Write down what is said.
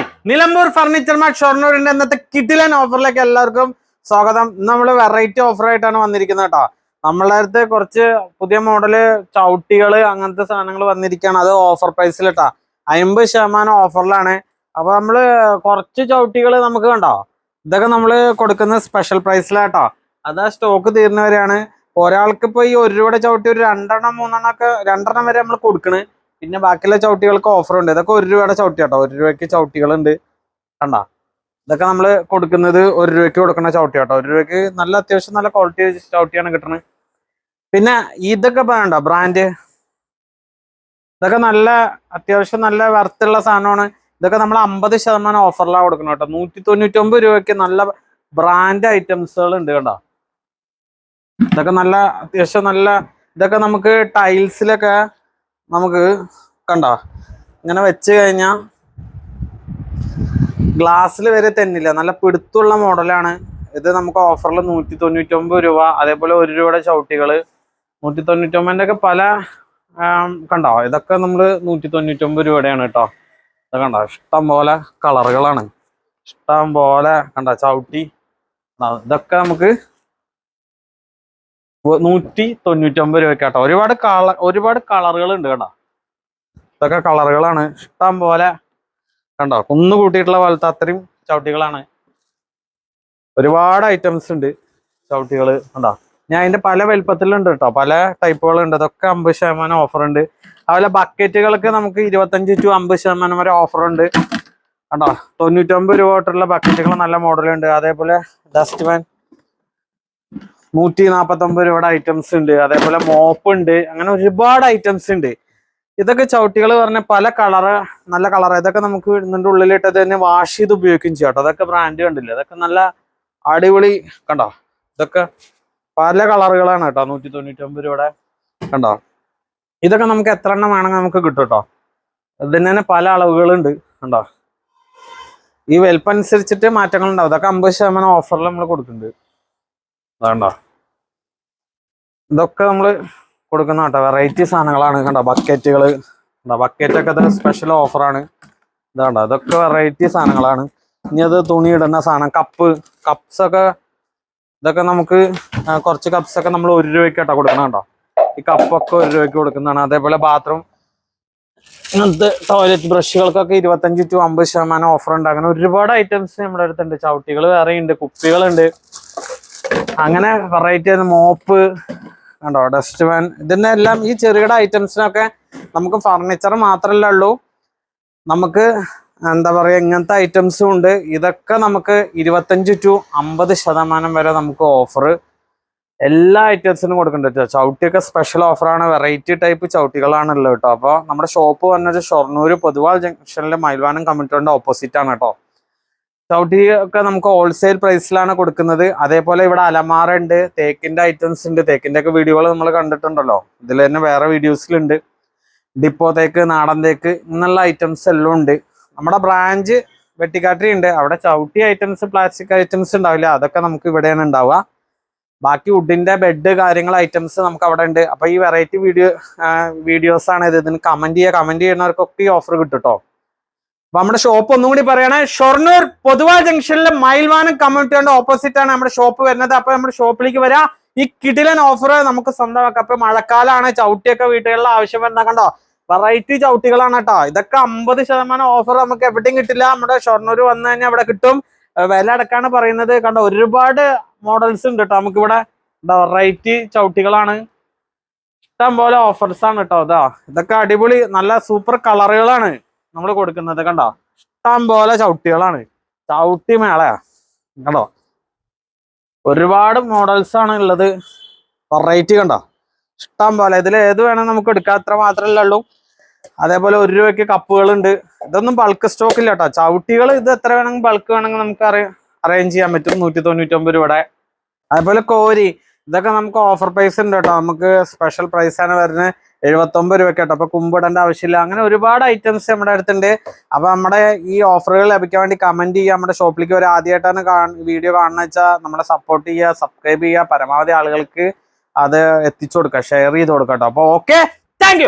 Hi. Nilambur furniture mart ഷൊർണൂരിന്റെ ഇന്നത്തെ കിഡിലൻ ഓഫറിലേക്ക് എല്ലാവർക്കും സ്വാഗതം. നമ്മൾ വെറൈറ്റി ഓഫർ ആയിട്ടാണ് വന്നിരിക്കുന്നത് കേട്ടോ. നമ്മളെ അടുത്ത് കുറച്ച് പുതിയ മോഡൽ ചവിട്ടികൾ അങ്ങനത്തെ സാധനങ്ങൾ വന്നിരിക്കുകയാണ്. അത് ഓഫർ പ്രൈസിൽ കേട്ടോ. അമ്പത് ശതമാനം ഓഫറിലാണ് അപ്പൊ നമ്മൾ കുറച്ച് ചവിട്ടികൾ നമുക്ക് കണ്ടോ? ഇതൊക്കെ നമ്മൾ കൊടുക്കുന്ന സ്പെഷ്യൽ പ്രൈസിലാട്ടോ അത് സ്റ്റോക്ക് തീർന്നവരെയാണ് ഒരാൾക്ക് ഇപ്പൊ ഈ ഒരു രൂപയുടെ ചവിട്ടി ഒരു രണ്ടെണ്ണം മൂന്നെണ്ണം ഒക്കെ രണ്ടെണ്ണം വരെ നമ്മൾ കൊടുക്കണ്. പിന്നെ ബാക്കിയുള്ള ചവിട്ടികൾക്ക് ഓഫർ ഉണ്ട്. ഇതൊക്കെ ഒരു രൂപയുടെ ചവിട്ടി കേട്ടോ ഒരു രൂപയ്ക്ക് ചവിട്ടികളുണ്ട്. കണ്ടാ? ഇതൊക്കെ നമ്മൾ കൊടുക്കുന്നത് ഒരു രൂപയ്ക്ക് കൊടുക്കുന്ന ചവിട്ടി കേട്ടോ ഒരു രൂപയ്ക്ക് നല്ല അത്യാവശ്യം നല്ല ക്വാളിറ്റി ചവിട്ടിയാണ് കിട്ടുന്നത്. പിന്നെ ഇതൊക്കെ വേണ്ട ബ്രാൻഡ് ഇതൊക്കെ നല്ല അത്യാവശ്യം നല്ല വർത്തുള്ള സാധനമാണ്. ഇതൊക്കെ നമ്മൾ അമ്പത് ശതമാനം ഓഫറിലാണ് കൊടുക്കുന്നത് കേട്ടോ. നൂറ്റി തൊണ്ണൂറ്റി ഒമ്പത് രൂപയ്ക്ക് നല്ല ബ്രാൻഡ് ഐറ്റംസുകൾ ഉണ്ട് കേട്ടോ ഇതൊക്കെ നല്ല അത്യാവശ്യം നല്ല ഇതൊക്കെ നമുക്ക് ടൈൽസിലൊക്കെ നമുക്ക് കണ്ട? ഇങ്ങനെ വെച്ച് കഴിഞ്ഞാൽ ഗ്ലാസ്സിൽ വരെ തെന്നില്ല. നല്ല പിടുത്തുള്ള മോഡലാണ് ഇത് നമുക്ക് ഓഫറിൽ നൂറ്റി തൊണ്ണൂറ്റൊമ്പത് രൂപ അതേപോലെ ഒരു രൂപയുടെ ചവിട്ടികൾ നൂറ്റി തൊണ്ണൂറ്റൊമ്പതിന്റെ ഒക്കെ പല കണ്ടോ? ഇതൊക്കെ നമ്മൾ നൂറ്റി തൊണ്ണൂറ്റൊമ്പത് രൂപയുടെയാണ് കേട്ടോ. ഇത് കണ്ടോ? ഇഷ്ടം പോലെ കളറുകളാണ് ഇഷ്ടം പോലെ കണ്ടോ? ചവിട്ടി. ഇതൊക്കെ നമുക്ക് നൂറ്റി തൊണ്ണൂറ്റി ഒമ്പത് രൂപയ്ക്ക് കേട്ടോ. ഒരുപാട് കള ഒരുപാട് കളറുകൾ ഉണ്ട് കേട്ടോ. ഇതൊക്കെ കളറുകളാണ്. ഇഷ്ടം പോലെ കണ്ടോ? കുന്നു കൂട്ടിയിട്ടുള്ള പോലത്തെ അത്രയും ചവിട്ടികളാണ്. ഒരുപാട് ഐറ്റംസ് ഉണ്ട് ചവിട്ടികൾ കണ്ടോ? ഞാൻ അതിന്റെ പല വലിപ്പത്തിലുണ്ട് കേട്ടോ. പല ടൈപ്പുകളുണ്ട് അതൊക്കെ അമ്പത് ശതമാനം ഓഫർ ഉണ്ട്. അതുപോലെ ബക്കറ്റുകൾക്ക് നമുക്ക് ഇരുപത്തഞ്ച് ടു അമ്പത് ശതമാനം വരെ ഓഫർ ഉണ്ട്. കണ്ടോ? തൊണ്ണൂറ്റൊമ്പത് രൂപ തൊട്ടുള്ള ബക്കറ്റുകൾ നല്ല മോഡലുണ്ട് അതേപോലെ ഡസ്റ്റ് മാൻ നൂറ്റി നാപ്പത്തി ഒമ്പത് രൂപയുടെ ഐറ്റംസ് ഉണ്ട്. അതേപോലെ മോപ്പ് ഉണ്ട്. അങ്ങനെ ഒരുപാട് ഐറ്റംസ് ഉണ്ട്. ഇതൊക്കെ ചവിട്ടികൾ പറഞ്ഞ പല കളറ് നല്ല കളർ ഇതൊക്കെ നമുക്ക് ഇതിന്റെ ഉള്ളിലിട്ടത് തന്നെ വാഷ് ചെയ്ത് ഉപയോഗിക്കുകയും ചെയ്യാം കേട്ടോ. അതൊക്കെ ബ്രാൻഡ് കണ്ടില്ല? അതൊക്കെ നല്ല അടിപൊളി കണ്ടോ? ഇതൊക്കെ പല കളറുകളാണ് കേട്ടോ. നൂറ്റി തൊണ്ണൂറ്റി ഒമ്പത് രൂപയുടെ കണ്ടോ? ഇതൊക്കെ നമുക്ക് എത്ര എണ്ണം വേണമെങ്കിൽ നമുക്ക് കിട്ടും കേട്ടോ. ഇതിന് തന്നെ പല അളവുകളുണ്ട് കണ്ടോ? ഈ വലിപ്പം അനുസരിച്ചിട്ട് മാറ്റങ്ങൾ ഉണ്ടാവും ഇതൊക്കെ അമ്പത് ശതമാനം ഓഫറിൽ നമ്മൾ കൊടുക്കുന്നുണ്ട്. വേണ്ട. ഇതൊക്കെ നമ്മൾ കൊടുക്കുന്ന കേട്ടോ. വെറൈറ്റി സാധനങ്ങളാണ് കണ്ടോ. ബക്കറ്റുകൾ കണ്ടോ? ബക്കറ്റൊക്കെ ഇത് സ്പെഷ്യൽ ഓഫറാണ് ഇതാണ്ടോ ഇതൊക്കെ വെറൈറ്റി സാധനങ്ങളാണ്. ഇനി അത് തുണി ഇടുന്ന സാധനം കപ്പ് കപ്സ് ഒക്കെ ഇതൊക്കെ നമുക്ക് കുറച്ച് കപ്സ് ഒക്കെ നമ്മൾ ഒരു രൂപയ്ക്ക് കേട്ടോ കൊടുക്കണം ഈ കപ്പൊക്കെ ഒരു രൂപയ്ക്ക് കൊടുക്കുന്നതാണ്. അതേപോലെ ബാത്റൂം ഇങ്ങനത്തെ ടോയ്ലറ്റ് ബ്രഷുകൾക്കൊക്കെ ഇരുപത്തഞ്ച് ടു അമ്പത് ശതമാനം ഓഫർ ഉണ്ട് അങ്ങനെ ഒരുപാട് ഐറ്റംസ് നമ്മുടെ അടുത്തുണ്ട്. ചവിട്ടികൾ വേറെ ഉണ്ട് കുപ്പികളുണ്ട്. അങ്ങനെ വെറൈറ്റി മോപ്പ് കണ്ടോ ഡസ്റ്റ് വാൻ ഇതിന്റെ എല്ലാം ഈ ചെറുകിട ഐറ്റംസിനൊക്കെ നമുക്ക് ഫർണിച്ചർ മാത്രമല്ല ഉള്ളൂ. നമുക്ക് എന്താ പറയുക ഇങ്ങനത്തെ ഐറ്റംസും ഉണ്ട്. ഇതൊക്കെ നമുക്ക് ഇരുപത്തഞ്ച് ടു അമ്പത് ശതമാനം വരെ നമുക്ക് ഓഫർ എല്ലാ ഐറ്റംസിനും കൊടുക്കുന്നുണ്ട് കേട്ടോ. ചവിട്ടിയൊക്കെ സ്പെഷ്യൽ ഓഫറാണ് വെറൈറ്റി ടൈപ്പ് ചവിട്ടികളാണ് ഉള്ളത് കേട്ടോ. അപ്പോൾ നമ്മുടെ ഷോപ്പ് വന്നത് ഷൊർണൂർ പൊതുവാൾ ജംഗ്ഷനിലെ മൈൽവാനം കമ്മിറ്റോറിന്റെ ഓപ്പോസിറ്റ് ആണ് കേട്ടോ. ചവിട്ടി ഒക്കെ നമുക്ക് ഹോൾസെയിൽ പ്രൈസിലാണ് കൊടുക്കുന്നത്. അതേപോലെ ഇവിടെ അലമാര ഉണ്ട് തേക്കിന്റെ ഐറ്റംസ് ഉണ്ട്. തേക്കിന്റെ ഒക്കെ വീഡിയോകൾ നമ്മൾ കണ്ടിട്ടുണ്ടല്ലോ. ഇതിൽ തന്നെ വേറെ വീഡിയോസിലുണ്ട് ഡിപ്പോ തേക്ക് നാടൻ തേക്ക് എന്നുള്ള ഐറ്റംസ് എല്ലാം ഉണ്ട്. നമ്മുടെ ബ്രാഞ്ച് വെട്ടിക്കാട്ടി ഉണ്ട്. അവിടെ ചവിട്ടി ഐറ്റംസ് പ്ലാസ്റ്റിക് ഐറ്റംസ് ഉണ്ടാവില്ല. അതൊക്കെ നമുക്ക് ഇവിടെയാണ് ഉണ്ടാവുക. ബാക്കി വുഡിന്റെ ബെഡ് കാര്യങ്ങൾ ഐറ്റംസ് നമുക്ക് അവിടെ ഉണ്ട്. അപ്പൊ ഈ വെറൈറ്റി വീഡിയോ വീഡിയോസ് ആണ് ഇത്. ഇതിന് കമന്റ് ചെയ്യുക. കമന്റ് ചെയ്യുന്നവർക്കൊക്കെ ഈ ഓഫർ കിട്ടും കേട്ടോ അപ്പൊ നമ്മുടെ ഷോപ്പ് ഒന്നും കൂടി പറയണേ. ഷൊർണൂർ പൊതുവാ ജംഗ്ഷനിലെ മയിൽവാനം കമ്മ്യൂണിറ്റിയുടെ ഓപ്പോസിറ്റ് ആണ് നമ്മുടെ ഷോപ്പ് വരുന്നത്. അപ്പൊ നമ്മുടെ ഷോപ്പിലേക്ക് വരാം. ഈ കിടിലൻ ഓഫർ നമുക്ക് സ്വന്തമാക്കാം. അപ്പൊ മഴക്കാലാണ് ചവിട്ടിയൊക്കെ വീട്ടുകളിൽ ആവശ്യം വരുന്ന കണ്ടോ? വെറൈറ്റി ചവിട്ടികളാണ് കേട്ടോ. ഇതൊക്കെ അമ്പത് ശതമാനം ഓഫർ നമുക്ക് എവിടെയും കിട്ടില്ല. നമ്മുടെ ഷൊർണൂർ വന്നു കഴിഞ്ഞാൽ ഇവിടെ കിട്ടും. വില അടക്കാണ് പറയുന്നത്. കണ്ടോ ഒരുപാട് മോഡൽസ് ഉണ്ട് കേട്ടോ. നമുക്ക് ഇവിടെ വെറൈറ്റി ചവിട്ടികളാണ്. ഇഷ്ടം പോലെ ഓഫേഴ്സ് ആണ് കേട്ടോ. ഇതാ ഇതൊക്കെ അടിപൊളി നല്ല സൂപ്പർ കളറുകളാണ് നമ്മൾ കൊടുക്കുന്നത് കണ്ടോ? ഇഷ്ടം പോലെ ചവിട്ടികളാണ്. ചവിട്ടി മേളയാ. കണ്ടോ? ഒരുപാട് മോഡൽസ് ആണ് ഉള്ളത്. വെറൈറ്റി കണ്ടോ? ഇഷ്ടം പോലെ. ഇതിൽ ഏത് വേണം നമുക്ക് എടുക്കാം. അത്ര മാത്രമല്ല ഉള്ളൂ. അതേപോലെ ഒരു രൂപയ്ക്ക് കപ്പുകളുണ്ട്. ഇതൊന്നും ബൾക്ക് സ്റ്റോക്ക് ഇല്ല കേട്ടോ ചവിട്ടികൾ ഇത് എത്ര വേണമെങ്കിൽ ബൾക്ക് വേണമെങ്കിൽ നമുക്ക് അറേഞ്ച് ചെയ്യാൻ പറ്റും. നൂറ്റി തൊണ്ണൂറ്റി ഒമ്പത് രൂപയുടെ. അതേപോലെ കോരി. ഇതൊക്കെ നമുക്ക് ഓഫർ പ്രൈസ് ഉണ്ട് കേട്ടോ നമുക്ക് സ്പെഷ്യൽ പ്രൈസ് ആണ് വരുന്നത്. എഴുപത്തൊമ്പത് രൂപയ്ക്ക് കേട്ടോ അപ്പൊ കുമ്പിടേണ്ട ആവശ്യമില്ല. അങ്ങനെ ഒരുപാട് ഐറ്റംസ് നമ്മുടെ അടുത്തുണ്ട്. അപ്പൊ നമ്മുടെ ഈ ഓഫറുകൾ ലഭിക്കാൻ വേണ്ടി കമന്റ് ചെയ്യുക. നമ്മുടെ ഷോപ്പിലേക്ക് ഒരു ആദ്യമായിട്ടാണ് വീഡിയോ കാണുന്ന വെച്ചാൽ നമ്മളെ സപ്പോർട്ട് ചെയ്യുക സബ്സ്ക്രൈബ് ചെയ്യുക. പരമാവധി ആളുകൾക്ക് അത് എത്തിച്ചു കൊടുക്കുക ഷെയർ ചെയ്ത് കൊടുക്കാം കേട്ടോ. അപ്പൊ ഓക്കെ താങ്ക്